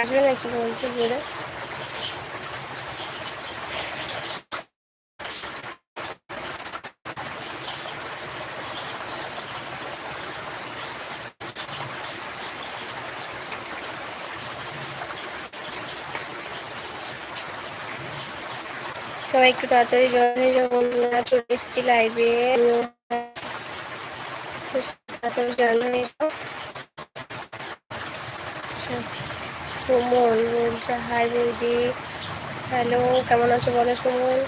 আসবে নাকি বলছে বলে সবাই একটু তাড়াতাড়ি জয়েন হয়ে যাও বন্ধুরা। চলে এসেছি লাইভে তাড়াতাড়ি জয়েন যাও সুমন বৌদি হ্যালো কেমন আছো বলো সুমন?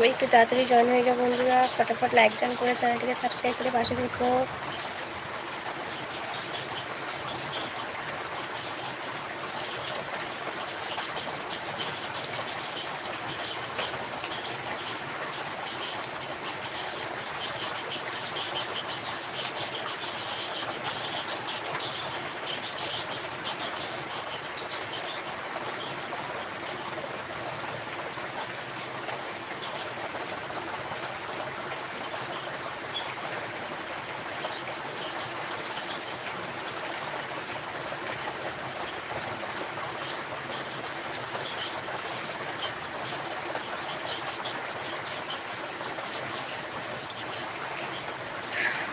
সবাই একটু তাড়াতাড়ি জয়েন হয়ে যাও বন্ধুরা। ফটাফট লাইক ডান করে চ্যানেলটিকে সাবস্ক্রাইব করে পাশে দেখো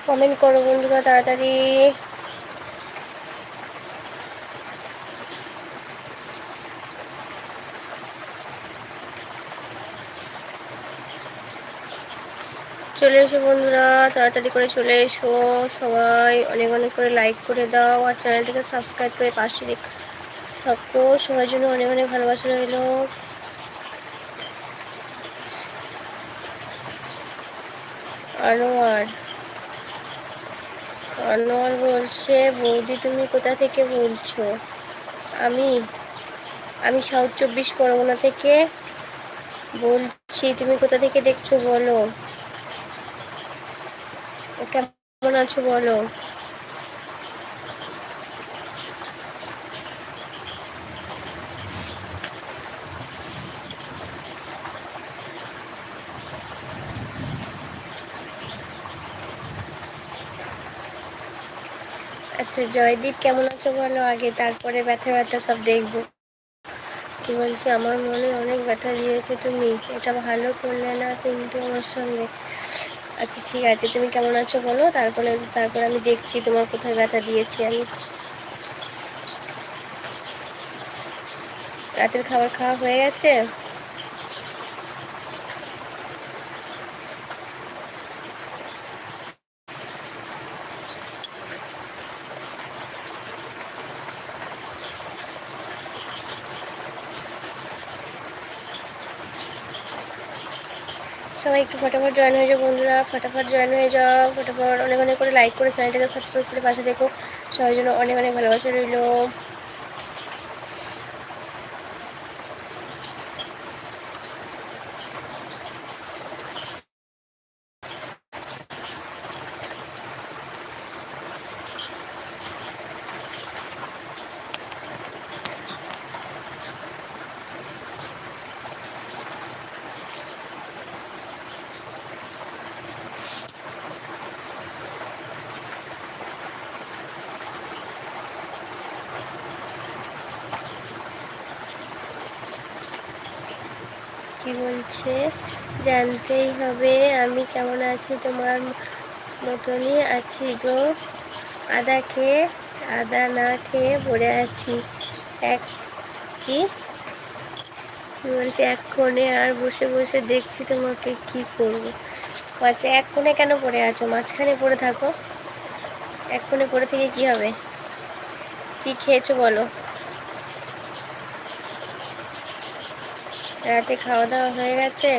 কমেন্ট করো বন্ধুরা তাড়াতাড়ি। চলে এসো বন্ধুরা, তাড়াতাড়ি করে চলে এসো। সবাই অনেক অনেক করে লাইক করে দাও আর চ্যানেলটিকে সাবস্ক্রাইব করে পাশে থাকো। সবার জন্য অনেক অনেক ভালোবাসা রইল। আনোয়ার আনোয়ার বলছে, বৌদি, তুমি কোথা থেকে বলছো? আমি আমি সাউথ চব্বিশ পরগনা থেকে বলছি, তুমি কোথা থেকে দেখছ বলো? কেমন আছো বলো? আচ্ছা জয়দীপ, কেমন আছো বলো? আগে তারপরে ব্যথা ব্যথা সব দেখব। কি বলছি, আমার মনে অনেক ব্যথা দিয়েছ তুমি। এটা ভালো করলে না কিন্তু আমার সঙ্গে। আচ্ছা ঠিক আছে। তুমি কেমন আছো বলো? তারপরে, তারপর আমি দেখছি তোমার কোথায় ব্যথা দিয়েছি আমি। রাতের খাবার খাওয়া হয়ে গেছে সবাই একটু ফটাফট জয়েন হয়ে যাও বন্ধুরা, ফটাফট জয়েন হয়ে যাও, ফটাফট অনেক অনেক করে লাইক করে চ্যানেলটাকে সাবস্ক্রাইব করে পাশে দেখো। সবাই জন্য অনেক অনেক ভালোবাসা রইল। কি বলছে? জানতেই হবে আমি কেমন আছি, তোমার মতনই আছি গো। আদা খেয়ে, আদা না খেয়ে পড়ে আছি। এক কি? বলছে? এক কোণে আর বসে বসে দেখছি তোমাকে কি করব। আচ্ছা এক কোণে কেন পড়ে আছো? মাঝখানে পড়ে থাকো। এক কোণে পড়ে থেকে কি হবে? কি খেয়েছো বলো। রাতে খাওয়া দাওয়া হয়ে গেছে।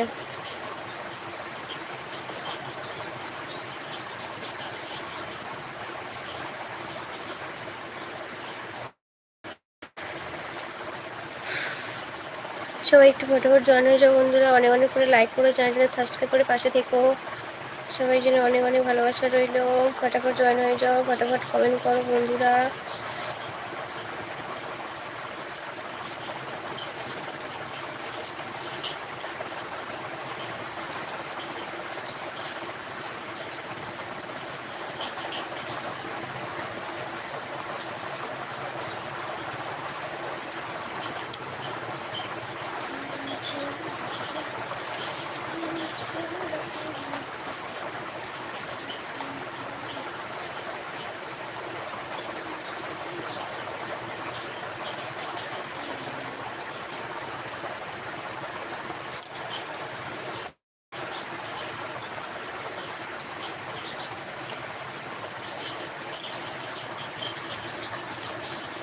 সবাই একটু ফটোফট জয়েন হয়ে যাও বন্ধুরা। অনেক অনেক করে লাইক করে চ্যানেলটা সাবস্ক্রাইব করে পাশে থেকো। সবাই জন্য অনেক অনেক ভালোবাসা রইল। ফটাফট জয়েন হয়ে যাও, ফটাফট কমেন্ট করো বন্ধুরা।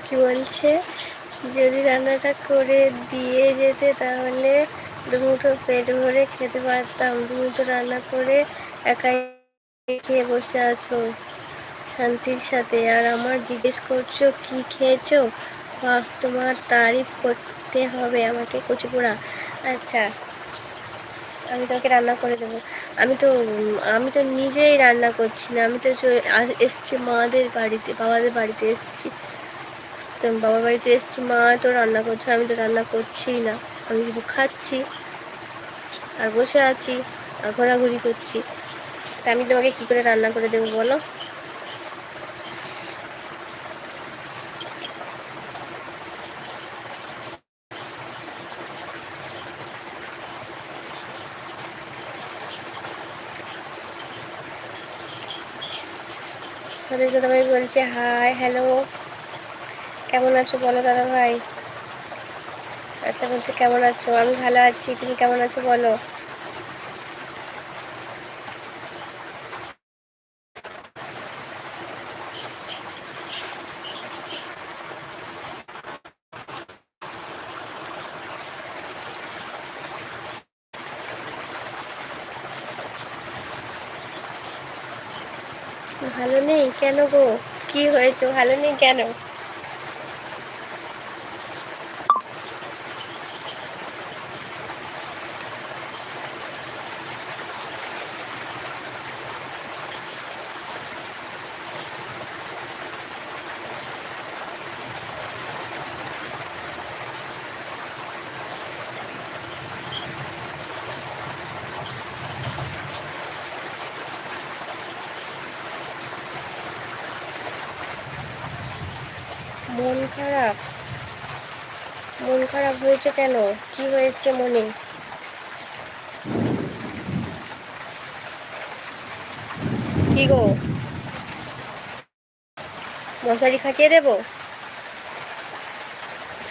কি বলছে? যদি রান্নাটা করে দিয়ে যেতে তাহলে দুমুঠো পেট ভরে খেতে পারতাম। দুমুঠো রান্না করে একাই খেয়ে বসে আছো শান্তির সাথে। আর আমার জিজ্ঞেস করছ, কি খেয়েছো? বাহ, তোমার তারিফ করতে হবে আমাকে, কচুপোড়া। আচ্ছা আমি তোকে রান্না করে দেবো। আমি তো আমি তো নিজেই রান্না করছি না। আমি তো এসছি মাদের বাড়িতে, বাবাদের বাড়িতে এসছি। তো বাবার বাড়িতে এসেছি, মা তো রান্না করছে, আমি তো রান্না করছি না। আমি শুধু খাচ্ছি আর বসে আছি আর ঘোরাঘুরি করছি। তা আমি তোমাকে কী করে রান্না করে দেবো বলো? ভাই বলছে, হাই, হ্যালো। কেমন আছো বলো দাদা ভাই? আচ্ছা বলছে কেমন আছো? আমি ভালো আছি, তুমি কেমন আছো বলো? ভালো নেই? কেন গো? কি হয়েছে? ভালো নেই কেন মন খারাপ মন হয়েছে কেন? কি হয়েছে মনে? কি গো? মশারি খাটিয়ে দেব?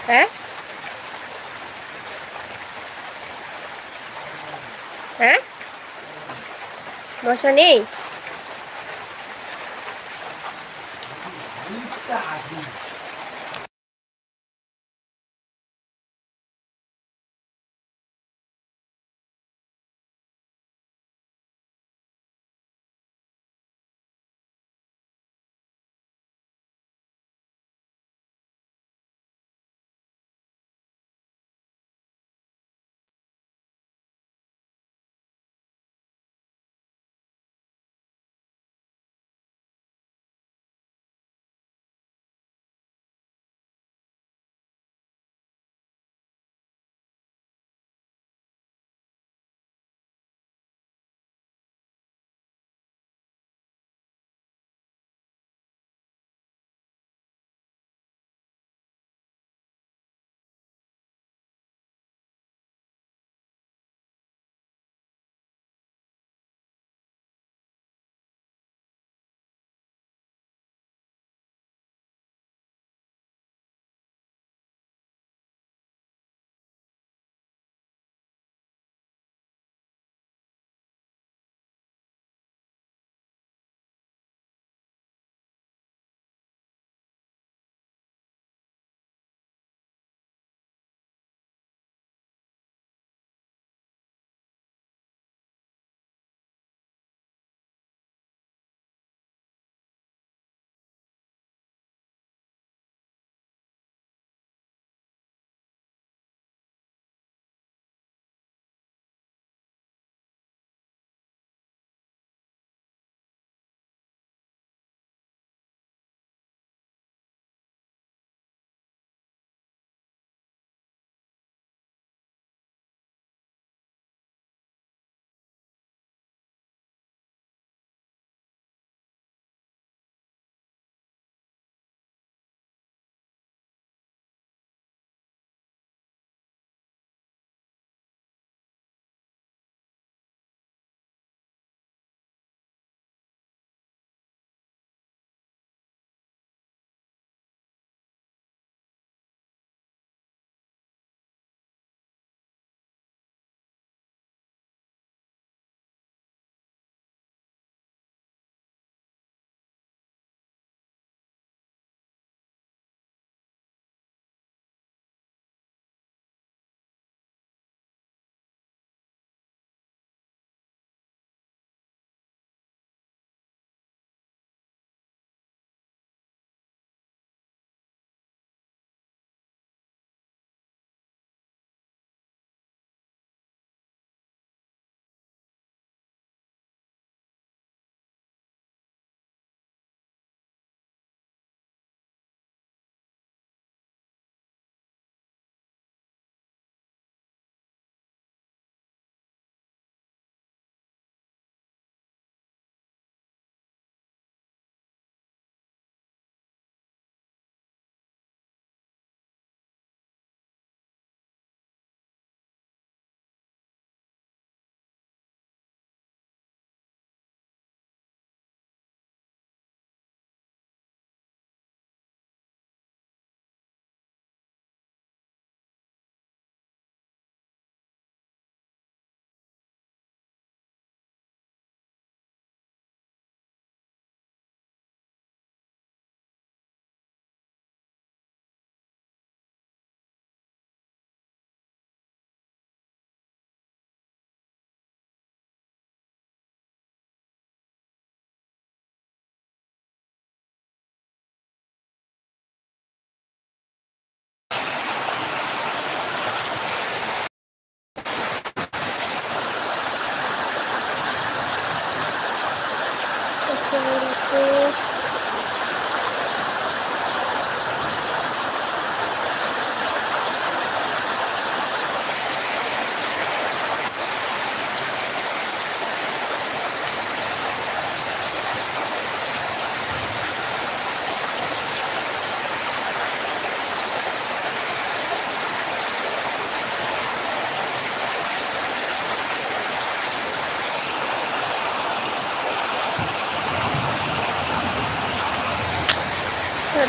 হ্যাঁ? হ্যাঁ? মশা নেই?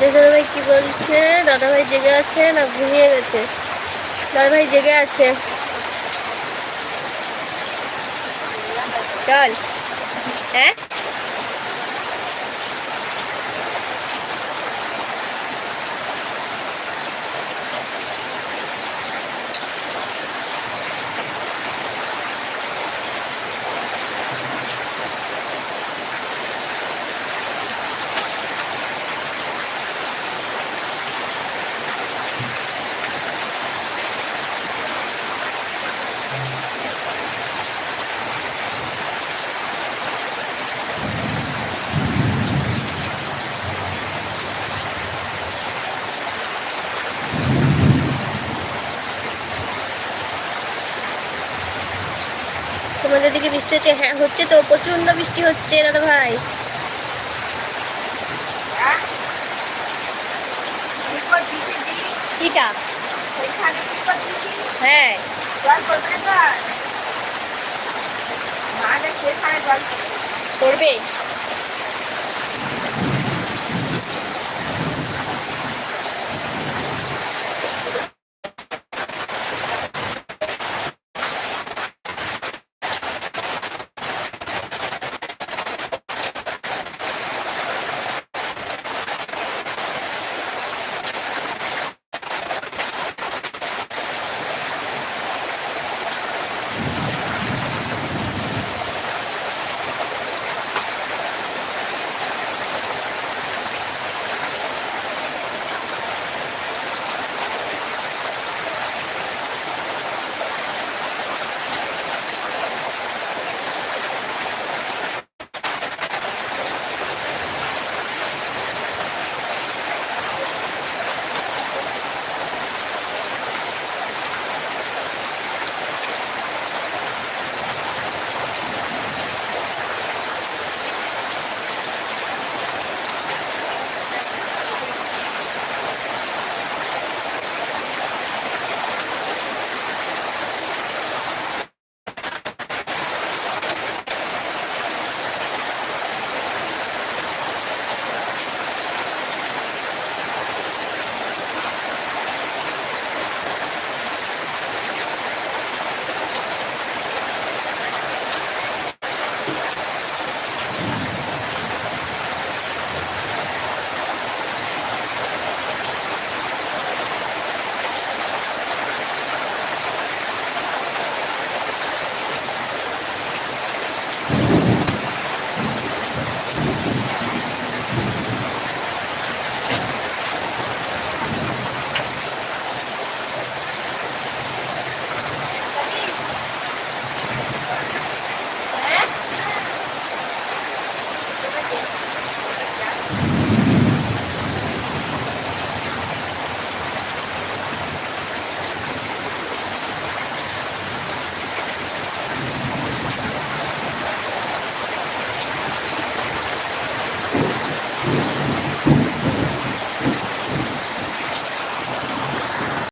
দাদা দাদাভাই কি বলছে? দাদাভাই জেগে আছে না ঘুমিয়ে গেছে? দাদাভাই জেগে আছে। চল। হ্যাঁ? তোমাদের দিকে বৃষ্টি হচ্ছে। হ্যাঁ হচ্ছে তো প্রচণ্ড বৃষ্টি হচ্ছে দাদা ভাই। হ্যাঁ। করবে?